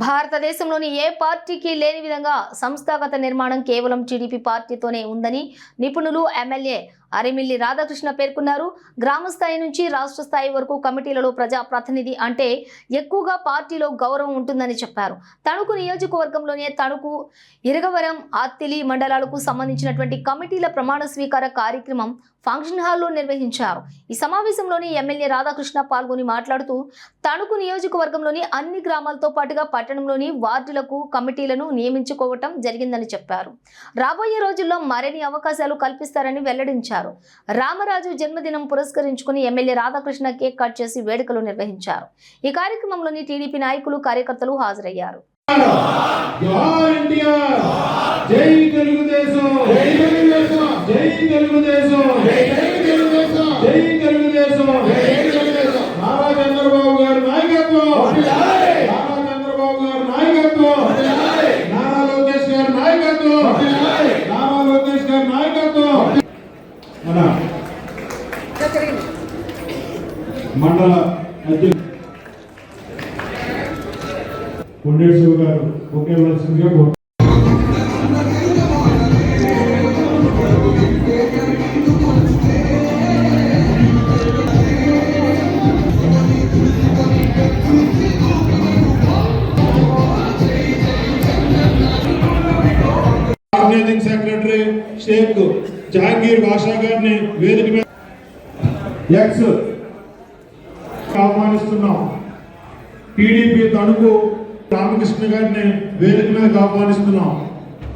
భారతదేశంలోని ఏ పార్టీకి లేని విధంగా సంస్థాగత నిర్మాణం కేవలం టీడీపీ పార్టీతోనే ఉందని నిపుణులు ఎమ్మెల్యే అరిమిల్లి రాధాకృష్ణ పేర్కొన్నారు. గ్రామ స్థాయి నుంచి రాష్ట్ర స్థాయి వరకు కమిటీలలో ప్రజా ప్రతినిధి అంటే ఎక్కువగా పార్టీలో గౌరవం ఉంటుందని చెప్పారు. తణుకు నియోజకవర్గంలోనే తణుకు ఇరగవరం ఆత్తిలి మండలాలకు సంబంధించినటువంటి కమిటీల ప్రమాణ స్వీకార కార్యక్రమం ఫంక్షన్ హాల్లో నిర్వహించారు. ఈ సమావేశంలోని ఎమ్మెల్యే రాధాకృష్ణ పాల్గొని మాట్లాడుతూ తణుకు నియోజకవర్గంలోని అన్ని గ్రామాలతో పాటుగా పట్టణంలోని వార్డులకు కమిటీలను నియమించుకోవటం జరిగిందని చెప్పారు. రాబోయే రోజుల్లో మరిన్ని అవకాశాలు కల్పిస్తారని వెల్లడించారు. రామరాజు జన్మదినం పురస్కరించుకుని ఎమ్మెల్యే రాధాకృష్ణ కేక్ కట్ చేసి వేడుకలు నిర్వహించారు. ఈ కార్యక్రమంలోని టీడీపీ నాయకులు కార్యకర్తలు హాజరయ్యారు. జై ఎన్టీఆర్ జై తెలుగుదేశం! జై తెలుగుదేశం! జై తెలుగుదేశం! జై తెలుగుదేశం! జై తెలుగుదేశం! జై తెలుగుదేశం! నారా చంద్రబాబు గారి నాయకత్వం! నారా చంద్రబాబు గారి నాయకత్వం! నారా లోకేష్ గారి నాయకత్వం నారా లోకేష్ గారి నాయకత్వం మన మండల కొండేటి శివ గారు వలసిందిగా ఆర్గనైజింగ్ సెక్రటరీ షేక్ జహాంగీర్ బాషా గారిని వేదిక మీద ఎక్స్ ఆహ్వానిస్తున్నాం టీడీపీ తణుకు రామకృష్ణ గారిని వేదిక మీద ఆహ్వానిస్తున్నాం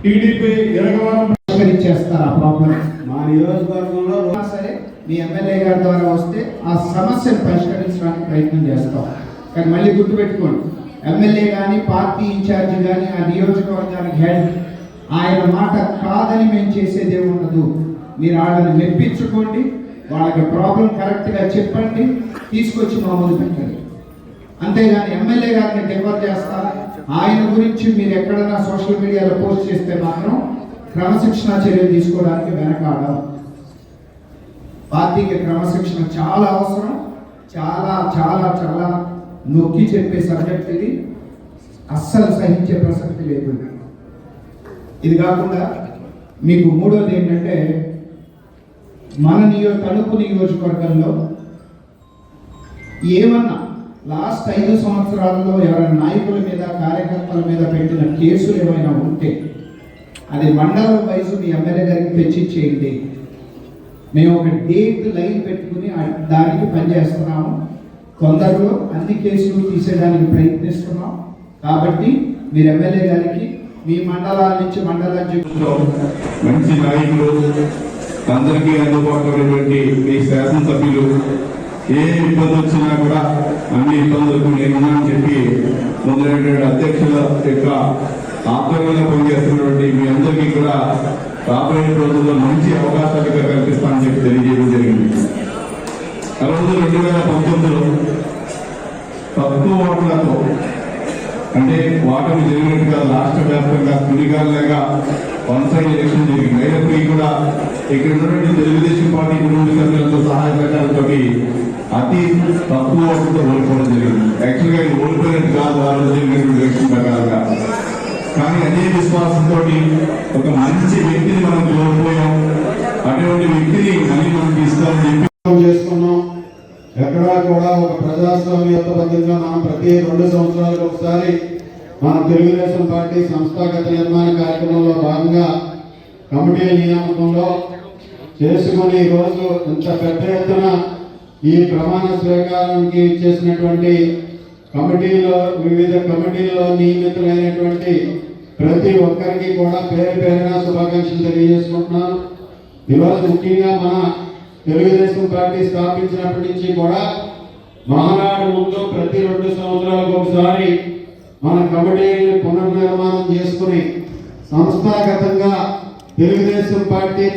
టీడీపీ ఇరగవరం పరిష్కరించేస్తారు ఆ ప్రాబ్లం మా నియోజకవర్గంలో సరే మీ ఎమ్మెల్యే గారి ద్వారా వస్తే ఆ సమస్యను పరిష్కరించడానికి ప్రయత్నం చేస్తాం. కానీ మళ్ళీ గుర్తుపెట్టుకోండి ఎమ్మెల్యే కానీ పార్టీ ఇన్ఛార్జ్ కానీ ఆ నియోజకవర్గానికి హెడ్ ఆయన మాట కాదని మేము చేసేదే ఉండదు మీరు వాళ్ళని మెప్పించుకోండి వాళ్ళకి ప్రాబ్లం కరెక్ట్గా చెప్పండి తీసుకొచ్చి మా ముందు పెట్టండి. అంతేగాని ఎమ్మెల్యే గారిని డెవర్ చేస్తారు ఆయన గురించి మీరు ఎక్కడైనా సోషల్ మీడియాలో పోస్ట్ చేస్తే మాత్రం క్రమశిక్షణ చర్యలు తీసుకోవడానికి వెనకాడం పార్టీకి క్రమశిక్షణ చాలా అవసరం. చాలా చాలా చాలా నొక్కి చెప్పే సబ్జెక్ట్ ఇది. అస్సలు సహించే ప్రసక్తి లేదు ఇది కాకుండా మీకు మూడోది ఏంటంటే మన నియో తణుకు నియోజకవర్గంలో ఏమన్నా లాస్ట్ ఐదు సంవత్సరాల్లో ఎవరైనా నాయకుల మీద కార్యకర్తల మీద పెట్టిన కేసులు ఏమైనా ఉంటే అది మండల వయసు మీ ఎమ్మెల్యే గారికి తెచ్చిచ్చేయండి. మేము ఒక డేట్ లైన్ పెట్టుకుని దానికి పనిచేస్తున్నాము. తొందరలో అన్ని కేసులు తీసేయడానికి ప్రయత్నిస్తున్నాం. కాబట్టి మీరు ఎమ్మెల్యే గారికి మీ మండలాల నుంచి మండలాధ్యక్షులు మంచి నాయకులు అందరికీ అందుబాటులో ఉన్నటువంటి మీ శాసనసభ్యులు ఏ ఇబ్బంది వచ్చినా కూడా అన్ని ఇబ్బందులకు నేనున్నానని చెప్పి మొదలైనటువంటి అధ్యక్షుల యొక్క ఆధ్వర్యంలో పనిచేస్తున్నటువంటి మీ అందరికీ కూడా రాబోయే రోజుల్లో మంచి అవకాశాలు ఇక్కడ కల్పిస్తానని చెప్పి తెలియజేయడం జరిగింది. ఆ రోజు రెండు వేల పంతొమ్మిదిలో తక్కువ ఓట్లతో అంటే వాటమి జరిగినట్టుగా రాష్ట్ర వ్యాప్తంగా తులిగాలుగా వన్ సైడ్ ఎలక్షన్ జరిగింది. అయినప్పటికీ కూడా ఇక్కడ ఉన్నటువంటి తెలుగుదేశం పార్టీ కుటుంబ సహాయ సహకారంతో అతి తక్కువ ఓట్లతో ఓడిపోవడం జరిగింది. యాక్చువల్గా ఇది ఓడిపోయినట్టు కాదు ఆ రోజు జరిగినటువంటి ఎలక్షన్ ప్రకారంగా. కానీ అదే విశ్వాసంతో ఒక మంచి వ్యక్తిని మనం కోల్పోయాం అటువంటి వ్యక్తిని మళ్ళీ మనం తీసుకోవాలని చెప్పి చేసుకున్నాం. ఎక్కడా కూడా ఒక ప్రజాస్వామ్యబద్ధంగా మనం ప్రతి రెండు సంవత్సరాలకు ఒకసారి మన తెలుగుదేశం పార్టీ సంస్థాగత నిర్మాణ కార్యక్రమంలో భాగంగా కమిటీ నియామకంలో చేసుకుని ఈరోజు ఇంత పెద్ద ఎత్తున ఈ ప్రమాణ స్వీకారానికి చేసినటువంటి కమిటీలో వివిధ కమిటీల్లో నియమితులైనటువంటి ప్రతి ఒక్కరికి కూడా పేరు పేరున శుభాకాంక్షలు తెలియజేసుకుంటున్నాను. ఈరోజు ముఖ్యంగా మన తెలుగుదేశం పార్టీ స్థాపించినప్పటి నుంచి కూడా మహానాడు ముందు ప్రతి రెండు సంవత్సరాలకు ఒకసారి మన కమిటీని పునర్నిర్మాణం చేసుకుని సంస్థాగతంగా తెలుగుదేశం పార్టీ